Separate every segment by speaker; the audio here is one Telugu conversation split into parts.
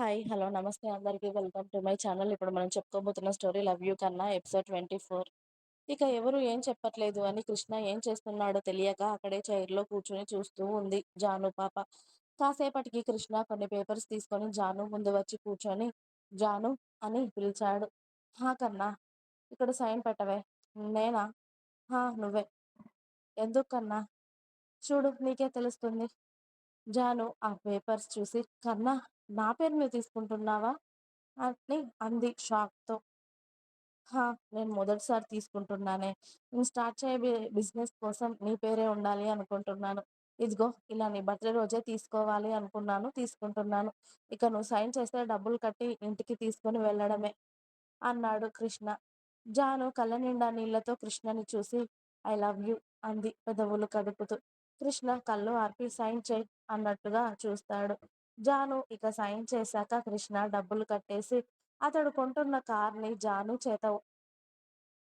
Speaker 1: హాయ్. హలో. నమస్తే అందరికి. Welcome to my channel. ఇప్పుడు మనం చెప్పుకోబోతున్న స్టోరీ 'లవ్ యూ కన్నా' ఎపిసోడ్ 24. ఇక ఎవరు ఏం చెప్పట్లేదు అని కృష్ణ ఏం చేస్తున్నాడో తెలియక అక్కడే చైర్‌లో కూర్చొని చూస్తూ ఉంది జాను పాప. కాసేపటికి కృష్ణ కొన్ని పేపర్స్ తీసుకొని జాను ముందు వచ్చి కూర్చొని 'జాను' అని పిలిచాడు. 'హా కన్నా! ఇక్కడ సైన్ పెట్టవే' 'నేనా? హా నువ్వే' 'ఎందుకు కన్నా? చూడు నీకే తెలుస్తుంది' జాను ఆ పేపర్స్ చూసి 'కన్నా! నా పేరు మీద తీసుకుంటున్నావా' అని అంది షాక్‌తో. 'హా! నేను మొదటిసారి తీసుకుంటున్నానే. నేను స్టార్ట్ చేయబే బిజినెస్ కోసం నీ పేరే ఉండాలి అనుకుంటున్నాను. ఇదిగో ఇలా నీ బర్త్‌డే రోజే తీసుకోవాలి అనుకున్నాను తీసుకుంటున్నాను. ఇక నువ్వు సైన్ చేస్తే డబ్బులు కట్టి ఇంటికి తీసుకొని వెళ్ళడమే' అన్నాడు కృష్ణ. జాను కళ్ళ నిండా నీళ్ళతో కృష్ణని చూసి 'ఐ లవ్ యూ' అంది పెదవులు కదుపుతూ. కృష్ణ కళ్ళు ఆర్పి 'సైన్ చేయి అన్నట్టుగా చూస్తాడు. జాను ఇక సైన్ చేశాక కృష్ణ డబ్బులు కట్టేసి అతడు కొంటున్న కార్‌ని జాను చేత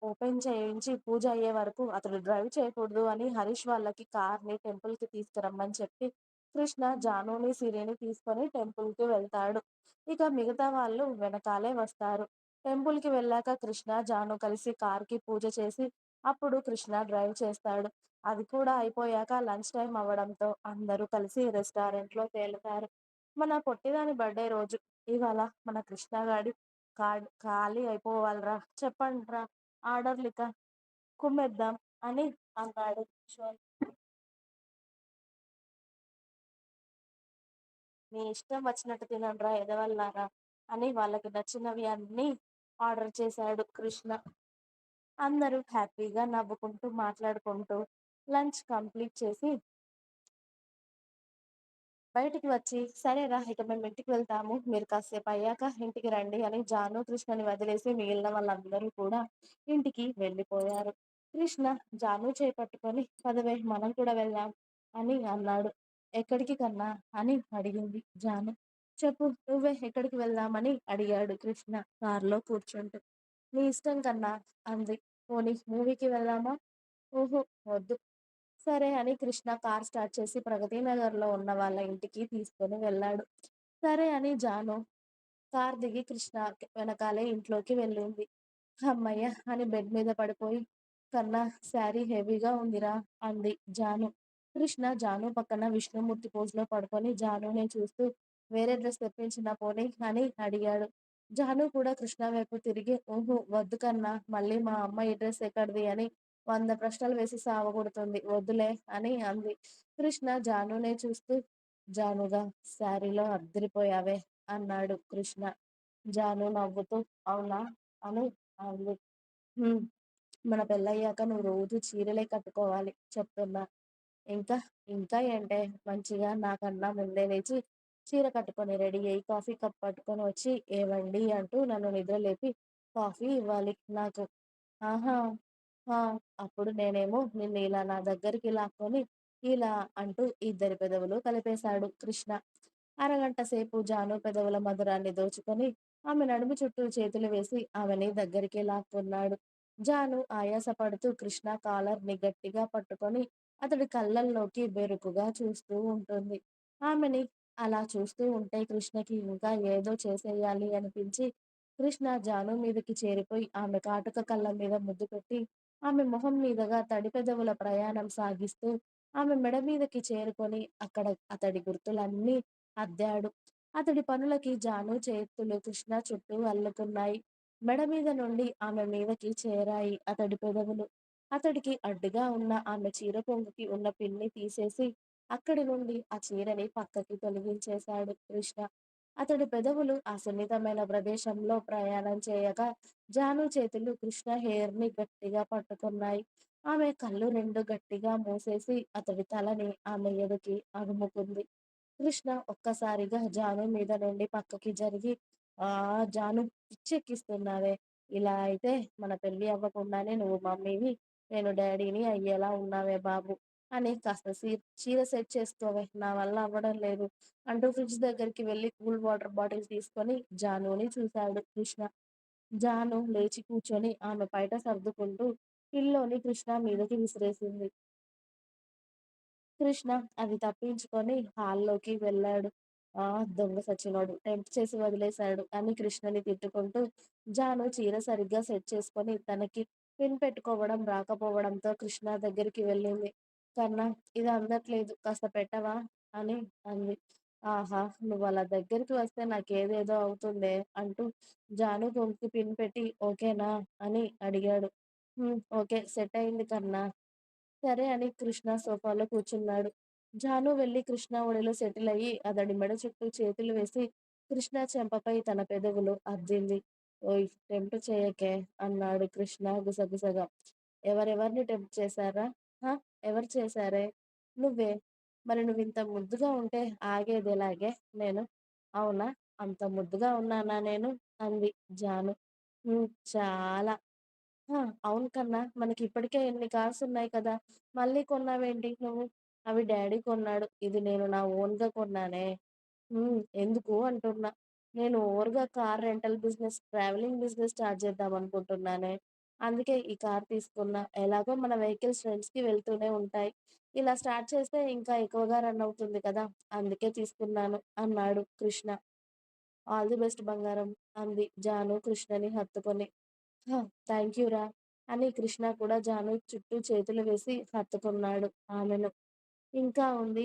Speaker 1: ఓపెన్ చేయించి పూజ అయ్యే వరకు అతడు డ్రైవ్ చేయకూడదు అని హరీష్ వాళ్ళకి కార్‌ని టెంపుల్‌కి తీసుకురమ్మని చెప్పి కృష్ణ జానుని, సిరిని తీసుకొని టెంపుల్‌కి వెళ్తాడు. ఇక మిగతా వాళ్ళు వెనకాలే వస్తారు. టెంపుల్‌కి వెళ్ళాక కృష్ణ, జాను కలిసి కార్‌కి పూజ చేసి అప్పుడు కృష్ణ డ్రైవ్ చేస్తాడు. అది కూడా అయిపోయాక లంచ్ టైం అవ్వడంతో అందరూ కలిసి రెస్టారెంట్‌లో తేలుతారు. మన పొట్టిదాని బర్త్‌డే రోజు. ఇవాళ మన కృష్ణగాడి కార్డ్ ఖాళీ అయిపోవాలిరా చెప్పండిరా ఆర్డర్ ఆర్డర్లిక కుమ్మేద్దాం అని అన్నాడు కిషోర్. మీ ఇష్టం వచ్చినట్టు తినండిరా ఎదవల్లారా అని వాళ్ళకి నచ్చినవి అన్నీ ఆర్డర్ చేశాడు కృష్ణ. అందరూ హ్యాపీగా నవ్వుకుంటూ మాట్లాడుకుంటూ లంచ్ కంప్లీట్ చేసి బయటికి వచ్చి సరేరా ఇక మేము ఇంటికి వెళ్తాము. మీరు కాసేపు అయ్యాక ఇంటికి రండి అని జాను, కృష్ణని వదిలేసి మిగిలిన వాళ్ళందరూ కూడా ఇంటికి వెళ్ళిపోయారు. కృష్ణ జాను చేపట్టుకొని పదవే మనం కూడా వెళ్దాం అని అన్నాడు. ఎక్కడికి కన్నా అని అడిగింది జాను. చెప్పు నువ్వే ఎక్కడికి వెళ్దామని అడిగాడు కృష్ణ కారులో కూర్చుంటూ. నీ ఇష్టం కన్నా అంది. పోనీ మూవీకి వెళ్దామా? ఓహో వద్దు. సరే అని కృష్ణ కార్ స్టార్ట్ చేసి ప్రగతి నగర్‌లో ఉన్న వాళ్ళ ఇంటికి తీసుకొని వెళ్ళాడు. సరే అని జాను కార్ దిగి కృష్ణ వెనకాలే ఇంట్లోకి వెళ్ళింది. అమ్మయ్య అని బెడ్ మీద పడిపోయి కన్నా శారీ హెవీగా ఉందిరా అంది జాను. కృష్ణ జాను పక్కన విష్ణుమూర్తి పోజ్‌లో పడుకొని జానునే చూస్తూ వేరే డ్రెస్ తెప్పించిన పోనీ అని అడిగాడు. జాను కూడా కృష్ణ వైపు తిరిగి ఊహు వద్దు కన్నా మళ్ళీ మా అమ్మ ఈ డ్రెస్ ఎక్కడిది అని వంద ప్రశ్నలు వేసి సావగొడుతుంది వద్దులే అని అంది. కృష్ణ జానునే చూస్తూ జానుగా శారీలో అద్దరిపోయావే అన్నాడు కృష్ణ. జాను నవ్వుతూ అవునా అని అంది. మన పెళ్ళయ్యాక నువ్వు రోజు చీరలే కట్టుకోవాలి చెప్తున్నా. ఇంకా ఇంకా ఏంటే మంచిగా నాకన్నా ముందే లేచి చీర కట్టుకొని రెడీ అయ్యి కాఫీ కప్ పట్టుకొని వచ్చి ఏవండి అంటూ నన్ను నిద్రలేపి కాఫీ ఇవ్వాలి నాకు. ఆహా! అప్పుడు నేనేమో నిన్ను ఇలా నా దగ్గరికి లాక్కొని ఇలా అంటూ ఇద్దరి పెదవులు కలిపేశాడు కృష్ణ. అరగంట సేపు జాను పెదవుల మధురాన్ని దోచుకొని ఆమె నడుము చుట్టూ చేతులు వేసి ఆమెని దగ్గరికి లాక్కున్నాడు. జాను ఆయాసపడుతూ కృష్ణ కాలర్‌ని గట్టిగా పట్టుకొని అతడి కళ్ళల్లోకి బెరుకుగా చూస్తూ ఉంటుంది. ఆమెని అలా చూస్తూ ఉంటే కృష్ణకి ఇంకా ఏదో చేసేయాలి అనిపించి కృష్ణ జాను మీదకి చేరిపోయి ఆమె కాటుక కళ్ళ మీద ముద్దు పెట్టి ఆమె మొహం మీదుగా తడి పెదవుల ప్రయాణం సాగిస్తూ ఆమె మెడ మీదకి చేరుకొని అక్కడ అతడి గుర్తులన్నీ అద్దాడు. అతడి పనులకి జాను చేతులు కృష్ణ చుట్టూ అల్లుకున్నాయి. మెడ మీద నుండి ఆమె మీదకి చేరాయి అతడి పెదవులు. అతడికి అడ్డుగా ఉన్న ఆమె చీర పొంగుకి ఉన్న పిన్ని తీసేసి అక్కడి నుండి ఆ చీరని పక్కకి తొలగించేశాడు కృష్ణ. అతడి పెదవులు ఆ సున్నితమైన ప్రదేశంలో ప్రయాణం చేయగా జాను చేతులు కృష్ణ హెయిర్ని గట్టిగా పట్టుకున్నాయి. ఆమె కళ్ళు రెండు గట్టిగా మూసేసి అతడి తలని ఆమె ఎదకి అడుముకుంది కృష్ణ ఒక్కసారిగా జాను మీద నుండి పక్కకి జరిగి ఆ జాను పిచ్చెక్కిస్తున్నావే. ఇలా అయితే మన పెళ్ళి అవ్వకుండానే నువ్వు మమ్మీని నేను డాడీని అయ్యేలా ఉన్నావే బాబు అని కాస్త సీ చీర సెట్ చేసుకోవే నా వల్ల అవ్వడం లేదు అంటూ ఫ్రిడ్జ్ దగ్గరికి వెళ్ళి కూల్ వాటర్ బాటిల్ తీసుకొని జానుని చూశాడు కృష్ణ. జాను లేచి కూర్చొని ఆమె బయట సర్దుకుంటూ పిల్లోని కృష్ణ మీదకి విసిరేసింది. కృష్ణ అది తప్పించుకొని హాల్లోకి వెళ్ళాడు. ఆ! దొంగ సచ్చినోడు. టెంప్ట్ చేసి వదిలేశాడు అని కృష్ణని తిట్టుకుంటూ జాను చీర సరిగ్గా సెట్ చేసుకొని తనకి పిన్ పెట్టుకోవడం రాకపోవడంతో కృష్ణ దగ్గరికి వెళ్ళింది. కన్నా ఇది అందట్లేదు కాస్త పెట్టవా? అని అంది. ఆహా! నువ్వలా దగ్గరికి వస్తే నాకేదేదో అవుతుందే అంటూ జాను కొంగుకి పిన్ పెట్టి ఓకేనా? అని అడిగాడు. హ్మ్. ఓకే. సెట్ అయింది కన్నా సరే అని కృష్ణ సోఫాలో కూర్చున్నాడు. జాను వెళ్ళి కృష్ణ ఒడిలో సెటిల్ అయ్యి అతడి మెడ చుట్టూ చేతులు వేసి కృష్ణ చెంపపై తన పెదవులు అద్దింది. ఓయ్! టెంప్ట్ చేయకే అన్నాడు కృష్ణ గుసగుసగా. ఎవరెవరిని టెంప్ట్ చేశారా? హ! ఎవరు చేశారే? నువ్వే. మరి నువ్వింత ముద్దుగా ఉంటే ఆగేదెలాగే నేను? అవునా? అంత ముద్దుగా ఉన్నానా నేను? అంది జాను. హ్మ్. చాలా. ఆ! అవును కన్నా! మనకి ఇప్పటికే ఎన్ని కార్స్ ఉన్నాయి కదా! మళ్ళీ కొన్నావేంటి నువ్వు? అవి డాడీ కొన్నాడు. ఇది నేను నా ఓన్‌గా కొన్నానే. హ్మ్. ఎందుకు అంటున్నా. నేను ఓవర్గా car rental business, travelling business start చేద్దామనుకుంటున్నానే. అందుకే ఈ కార్ తీసుకున్నా. ఎలాగో మన వెహికల్స్ రెంట్స్‌కి వెళ్తూనే ఉంటాయి. ఇలా స్టార్ట్ చేస్తే ఇంకా ఎక్కువగా రన్ అవుతుంది కదా! అందుకే తీసుకున్నాను అన్నాడు కృష్ణ. ఆల్ ది బెస్ట్ బంగారం అంది జాను కృష్ణని హత్తుకొని. థ్యాంక్ యూ రా అని కృష్ణ కూడా జాను చుట్టూ చేతులు వేసి హత్తుకున్నాడు ఆమెను. ఇంకా ఉంది.